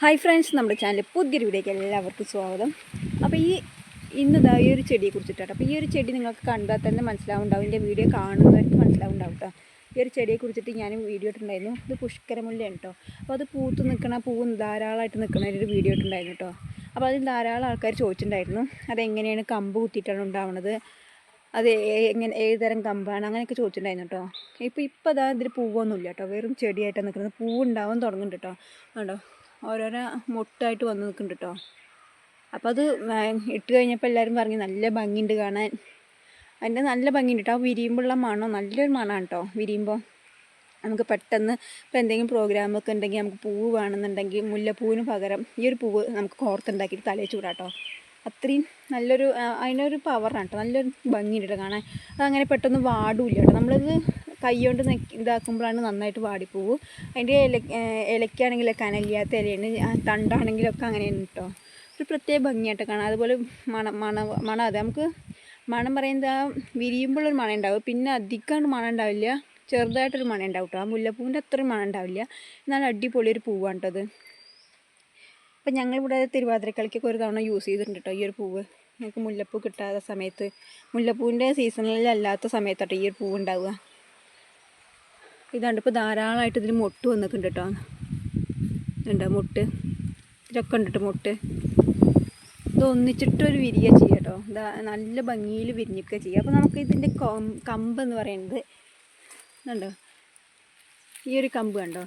Hi friends നമ്മുടെ channel പുതിയൊരു വീഡിയോയ്ക്ക് എല്ലാവർക്കും സ്വാഗതം. അപ്പോൾ ഈ ഇന്നതാ ഈ ഒരു ചെടിയെ കുറിച്ചിട്ടാണ് അപ്പോൾ ഈ ഒരു ചെടി നിങ്ങൾക്ക് കണ്ടാൽ തന്നെ മനസ്സിലാവുണ്ടാവും. എന്റെ വീഡിയോ കാണുന്നവർക്ക് മനസ്സിലാവുണ്ടാവും കേട്ടോ ഈ ഒരു ചെടിയെ കുറിച്ചിട്ട് ഞാൻ വീഡിയോ ഇട്ടുണ്ടായിരുന്നു ഇത് പുഷ്കരമുല്ലയാണ് കേട്ടോ അപ്പോൾ അത് പൂത്ത് നിൽക്കണ പൂവ് ധാരാളമായിട്ട് നിൽക്കണ ഒരു വീഡിയോ ഇട്ടുണ്ടായിരുന്നു കേട്ടോ അപ്പോൾ അതിൽ ധാരാളം ആൾക്കാർ ചോദിച്ചിട്ടുണ്ടായിരുന്നു. അതെങ്ങനെയാണ് കമ്പ് കുത്തിയിട്ടാണ് ഉണ്ടാവുന്നത് അത് എങ്ങനെ ഏത് തരം കമ്പാണ്? അങ്ങനെയൊക്കെ ചോദിച്ചിട്ടുണ്ടായിരുന്നു കേട്ടോ. ഇപ്പോൾ ഇപ്പോൾ അതാ ഇതിൽ പൂവൊന്നുമില്ല കേട്ടോ. വെറും ചെടിയായിട്ടാണ് നിൽക്കുന്നത് പൂവ് ഉണ്ടാവാൻ തുടങ്ങുന്നുണ്ട് കേട്ടോ. കണ്ടോ? ഓരോരോ മൊട്ടായിട്ട് വന്ന് നിൽക്കുന്നുണ്ട് കേട്ടോ. അപ്പോൾ അത് ഇട്ട് കഴിഞ്ഞപ്പോൾ എല്ലാവരും പറഞ്ഞു നല്ല ഭംഗിയുണ്ട് കാണാൻ. അതിന്റെ നല്ല ഭംഗിയുണ്ട് കേട്ടോ. വിരിയുമ്പോഴുള്ള മണോ? നല്ലൊരു മണമാണ് കേട്ടോ വിരിയുമ്പോൾ നമുക്ക് പെട്ടെന്ന് ഇപ്പോൾ എന്തെങ്കിലും പ്രോഗ്രാമൊക്കെ ഉണ്ടെങ്കിൽ നമുക്ക് പൂവ് വേണമെന്നുണ്ടെങ്കിൽ മുല്ലപ്പൂവിന് പകരം ഈ ഒരു പൂവ് നമുക്ക് കോർത്തുണ്ടാക്കിയിട്ട് തലയിൽ ചൂടാട്ടോ. അത്രയും നല്ലൊരു അതിനൊരു പവറാണ് കേട്ടോ നല്ലൊരു ഭംഗിയുണ്ട് കാണാൻ. അതങ്ങനെ പെട്ടെന്ന് വാടില്ല കേട്ടോ നമ്മളിത് കൈ കൊണ്ട് നെക്കി ഇതാക്കുമ്പോഴാണ് നന്നായിട്ട് വാടിപ്പോവും. അതിന്റെ ഇല ഇലയ്ക്കാണെങ്കിൽ കനലില്ലാത്ത ഇലയാണ്. തണ്ടാണെങ്കിലൊക്കെ അങ്ങനെയാണ് കേട്ടോ ഒരു പ്രത്യേക ഭംഗിയായിട്ട് കാണാം അതുപോലെ മണം മണ മണം അതെ. നമുക്ക് മണം പറയുന്നത് ആ വിരിയുമ്പോഴൊരു മണം ഉണ്ടാവും. പിന്നെ അധികം മണം ഉണ്ടാവില്ല. ചെറുതായിട്ടൊരു മണം ഉണ്ടാവും കേട്ടോ ആ മുല്ലപ്പൂവിന്റെ അത്രയും മണം ഉണ്ടാവില്ല. എന്നാൽ അടിപൊളി ഒരു പൂവാണ് കേട്ടോ അത്. അപ്പം ഞങ്ങളിവിടെ തിരുവാതിരക്കളിക്കൊക്കെ ഒരു തവണ യൂസ് ചെയ്തിട്ടുണ്ട് കേട്ടോ ഈ ഒരു പൂവ്. ഞങ്ങൾക്ക് മുല്ലപ്പൂ കിട്ടാത്ത സമയത്ത്. മുല്ലപ്പൂവിന്റെ സീസണിലല്ലാത്ത സമയത്താട്ടോ ഈ ഒരു പൂവ് ഉണ്ടാവുക. ഇതാണ്ട് ഇപ്പോൾ ധാരാളമായിട്ട് ഇതിന് മൊട്ട് വന്നിട്ടുണ്ട് കേട്ടോ ഉണ്ട് മുട്ട്? ഇതൊക്കെ ഉണ്ട് കേട്ടോ മുട്ട്. ഇത് ഒന്നിച്ചിട്ടൊരു വിരിയ ചെയ്യുക കേട്ടോ ഇതാ നല്ല ഭംഗിയിൽ വിരിഞ്ഞിക്കുക ചെയ്യുക. അപ്പോൾ നമുക്ക് ഇതിന്റെ കമ്പ് എന്ന് പറയുന്നത് ഇതുണ്ടോ? ഈ ഒരു കമ്പ് കണ്ടോ?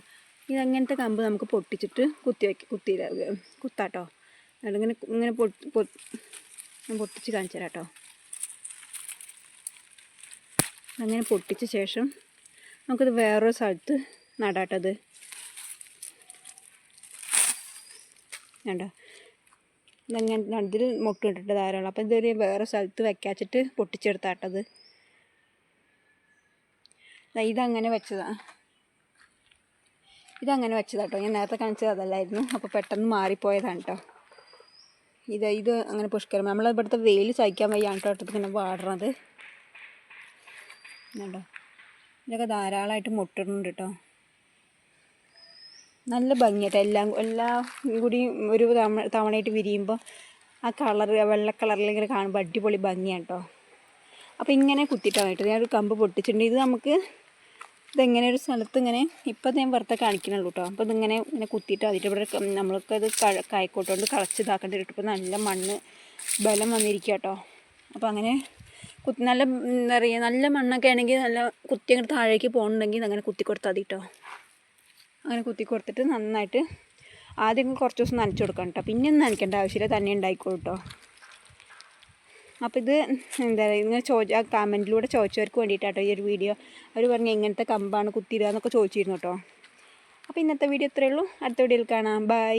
ഇതങ്ങനത്തെ കമ്പ് നമുക്ക് പൊട്ടിച്ചിട്ട് കുത്തി വയ്ക്കും കുത്തി കുത്താട്ടോ. അതിങ്ങനെ ഇങ്ങനെ പൊട്ടി പൊട്ടിച്ച് കാണിച്ചു തരാം കേട്ടോ അങ്ങനെ പൊട്ടിച്ച ശേഷം നമുക്കിത് വേറൊരു സ്ഥലത്ത് നടാട്ടത് വേണ്ട ഇതങ്ങനെ നടുതിൽ മുട്ട ഇട്ടിട്ട് ധാരാളം. അപ്പം ഇതൊരു വേറെ സ്ഥലത്ത് വെക്കാച്ചിട്ട് പൊട്ടിച്ചെടുത്താട്ടത് ഇതങ്ങനെ വെച്ചതാണ് ഇതങ്ങനെ വെച്ചതാട്ടോ. ഞാൻ നേരത്തെ കാണിച്ചത് അതല്ലായിരുന്നു. അപ്പോൾ പെട്ടെന്ന് മാറിപ്പോയതാണ് കേട്ടോ ഇത് ഇത് അങ്ങനെ പുഷ്കരം. നമ്മൾ ഇവിടുത്തെ വെയിൽ സഹിക്കാൻ വയ്യാണ് കേട്ടോ ഇങ്ങനെ വാടണത്. കേട്ടോ ഇതൊക്കെ ധാരാളമായിട്ട് മുട്ടിടുന്നുണ്ട് കേട്ടോ നല്ല ഭംഗിയായിട്ട് എല്ലാം എല്ലാം കൂടി ഒരു തവണ തവണയായിട്ട് വിരിയുമ്പോൾ ആ കളർ വെള്ള കളറിൽ ഇങ്ങനെ കാണുമ്പോൾ അടിപൊളി ഭംഗിയാണ് കേട്ടോ അപ്പോൾ ഇങ്ങനെ കുത്തിയിട്ടാണ് കേട്ടോ. ഞാനൊരു കമ്പ് പൊട്ടിച്ചിട്ടുണ്ട്. ഇത് നമുക്ക് ഇതെങ്ങനെ ഒരു സ്ഥലത്ത് ഇങ്ങനെ ഇപ്പം ഞാൻ വെറുതെ കാണിക്കണുള്ളൂ കേട്ടോ അപ്പോൾ ഇതിങ്ങനെ ഇങ്ങനെ കുത്തിയിട്ട് അതിന്റെ ഇവിടെ നമ്മൾക്ക് കഴ കായ്ക്കോട്ടുകൊണ്ട് കളച്ച് ഇതാക്കേണ്ടി വരും നല്ല മണ്ണ് ബലം വന്നിരിക്കുക കേട്ടോ അപ്പോൾ അങ്ങനെ കുത്തി നല്ല എന്താ പറയുക നല്ല മണ്ണൊക്കെ ആണെങ്കിൽ നല്ല കുത്തി അങ്ങോട്ട് താഴേക്ക് പോകണമെങ്കിൽ അങ്ങനെ കുത്തി കൊടുത്താൽ മതി കേട്ടോ അങ്ങനെ കുത്തി കൊടുത്തിട്ട് നന്നായിട്ട് ആദ്യം കുറച്ച് ദിവസം നനച്ച് കൊടുക്കണം കേട്ടോ പിന്നെ ഒന്നും നനയ്ക്കേണ്ട ആവശ്യമില്ല. തന്നെ ഉണ്ടായിക്കോളൂ കേട്ടോ അപ്പോൾ ഇത് എന്താ പറയുക ഇങ്ങനെ ചോദിച്ച ആ കമന്റിലൂടെ ചോദിച്ചവർക്ക് വേണ്ടിയിട്ടാട്ടോ ഈ ഒരു വീഡിയോ. അവർ പറഞ്ഞു എങ്ങനത്തെ കമ്പാണ് കുത്തിയിടുക എന്നൊക്കെ ചോദിച്ചിരുന്നു കേട്ടോ. അപ്പോൾ ഇന്നത്തെ വീഡിയോ ഇത്രയേ ഉള്ളൂ. അടുത്ത വീഡിയോയിൽ കാണാം. ബൈ